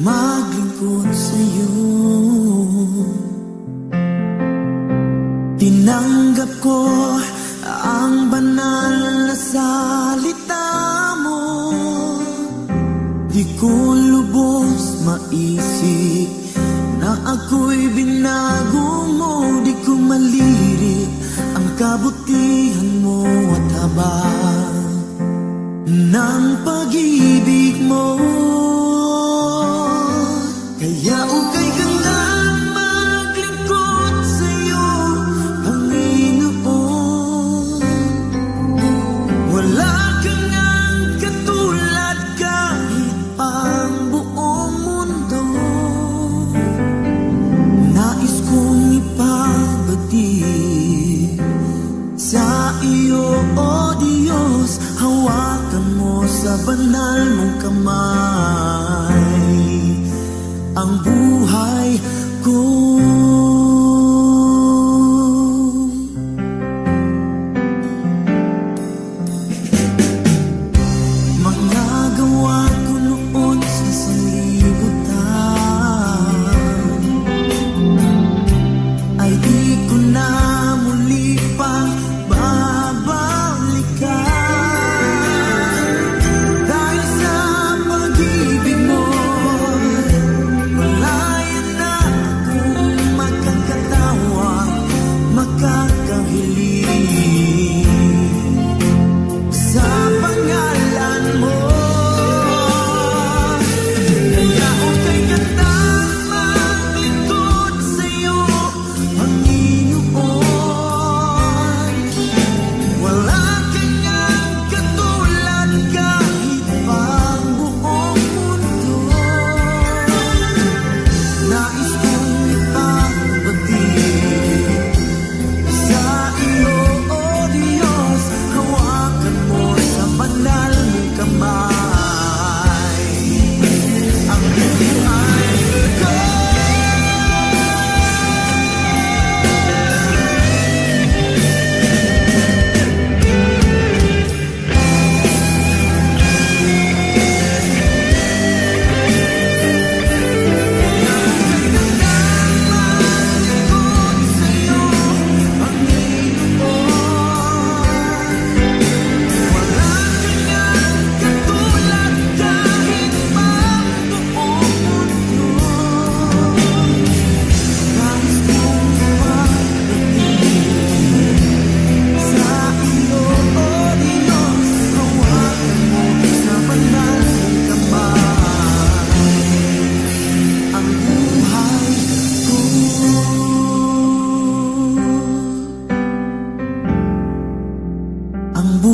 maglingkod sa'yo. Tinanggap ko ang banal na salita mo. Di ko lubos maisip na ako'y binago mo. Di ko maliri ang kabutihan mo at habang buhay ko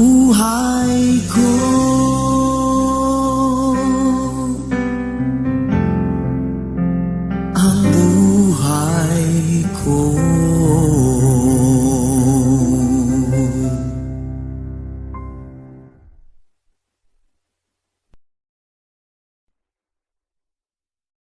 buhay ko. Ang buhay ko